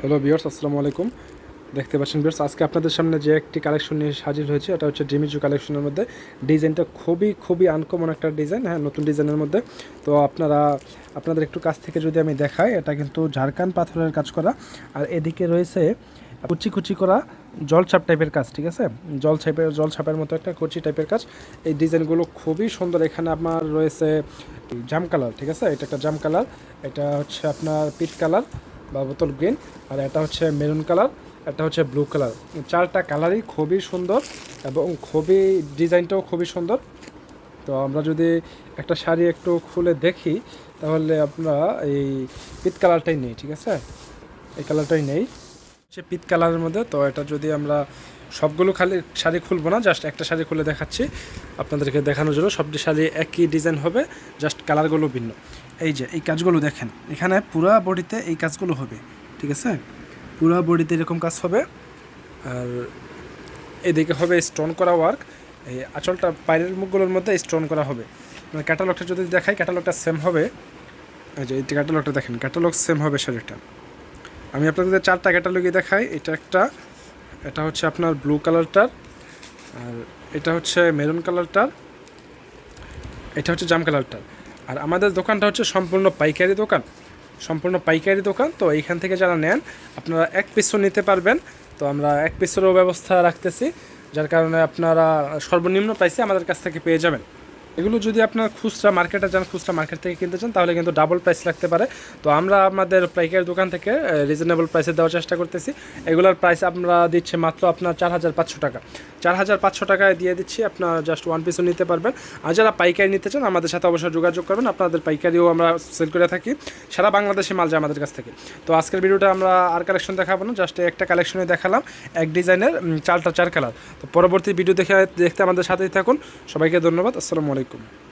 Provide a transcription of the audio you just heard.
Hello বিয়ার্স আসসালামু আলাইকুম। দেখতে পাচ্ছেন বিয়ার্স আজকে আপনাদের সামনে যে একটি কালেকশন নিয়ে হাজির হয়েছে, এটা হচ্ছে ডিমিজু কালেকশনের মধ্যে। ডিজাইনটা খুবই খুবই আনকমন একটা ডিজাইন হ্যাঁ নতুন ডিজাইনের মধ্যে। তো আপনারা, আপনাদের একটু কাছ থেকে যদি আমি দেখাই, এটা কিন্তু ঝাড়খান পাথরের কাজ করা। আর এদিকে রয়েছে কুচি কুচি করা জলছাপ টাইপের কাজ, ঠিক আছে? জল ছাপের জল ছাপের মতো একটা কুচি টাইপের কাজ। এই ডিজাইনগুলো খুবই সুন্দর। এখানে আপনার রয়েছে জাম কালার ঠিক আছে? এটা একটা জাম কালার এটা হচ্ছে আপনার পিট কালার বা বোতল গ্রিন, আর এটা হচ্ছে মেরুন কালার, এটা হচ্ছে ব্লু কালার। চারটা কালারই খুবই সুন্দর এবং খুবই, ডিজাইনটাও খুবই সুন্দর। তো আমরা যদি একটা শাড়ি একটু খুলে দেখি, তাহলে আমরা এই পিত কালারটাই নেই, ঠিক আছে? এই কালারটাই নেই। সে পিত কালারের মধ্যে, তো এটা যদি আমরা সবগুলো খালি শাড়ি খুলবো না জাস্ট একটা শাড়ি খুলে দেখাচ্ছি আপনাদেরকে দেখানোর জন্য। সবটি শাড়ি একই ডিজাইন হবে জাস্ট কালারগুলো ভিন্ন। এই যে, এই কাজগুলো দেখেন, এখানে পুরা বডিতে এই কাজগুলো হবে, ঠিক আছে? পুরা বডিতে এরকম কাজ হবে, আর এদিকে হবে স্টোন করা ওয়ার্ক এই আঁচলটা বাইরের মুখগুলোর মধ্যে স্টোন করা হবে। মানে ক্যাটালগটা যদি দেখাই ক্যাটালগটা সেম হবে। এই যে, এই ক্যাটালগটা দেখেন ক্যাটালগ সেম হবে শাড়িটা। আমি আপনাদের চারটা ক্যাটালগই দেখাই, এটা একটা এটা হচ্ছে আপনার ব্লু কালারটার আর এটা হচ্ছে মেরুন কালারটার এটা হচ্ছে জাম কালারটার আর আমাদের দোকানটা হচ্ছে সম্পূর্ণ পাইকারি দোকান, সম্পূর্ণ পাইকারি দোকান। তো এইখান থেকে যারা নেন, আপনারা এক পিসও নিতে পারবেন। তো আমরা এক পিসেরও ব্যবস্থা রাখতেছি, যার কারণে আপনারা সর্বনিম্ন প্রাইসে আমাদের কাছ থেকে পেয়ে যাবেন। এগুলো যদি আপনার খুচরা মার্কেটে যান, খুচরা মার্কেট থেকে কিনতে চান, তাহলে কিন্তু ডাবল প্রাইস লাগতে পারে। তো আমরা আমাদের পাইকারি দোকান থেকে রিজনেবল প্রাইসে দেওয়ার চেষ্টা করতেছি। এগুলোর প্রাইস আমরা দিচ্ছি মাত্র আপনার চার হাজার পাঁচশো টাকা। চার হাজার পাঁচশো টাকায় দিয়ে দিচ্ছি, আপনার জাস্ট ওয়ান পিসও নিতে পারবেন। আর যারা পাইকারি নিতে চান, আমাদের সাথে অবশ্যই যোগাযোগ করবেন। আপনাদের পাইকারিও আমরা সেল করে থাকি। সারা বাংলাদেশে মাল যায় আমাদের কাছ থেকে। তো আজকের ভিডিওটা আমরা আর কালেকশন দেখাবো না জাস্ট একটা কালেকশনে দেখালাম। এক ডিজাইনের চারটা, চার কালার তো পরবর্তী ভিডিও দেখে, দেখতে আমাদের সাথেই থাকুন। সবাইকে ধন্যবাদ। আসসালামু আলাইকুম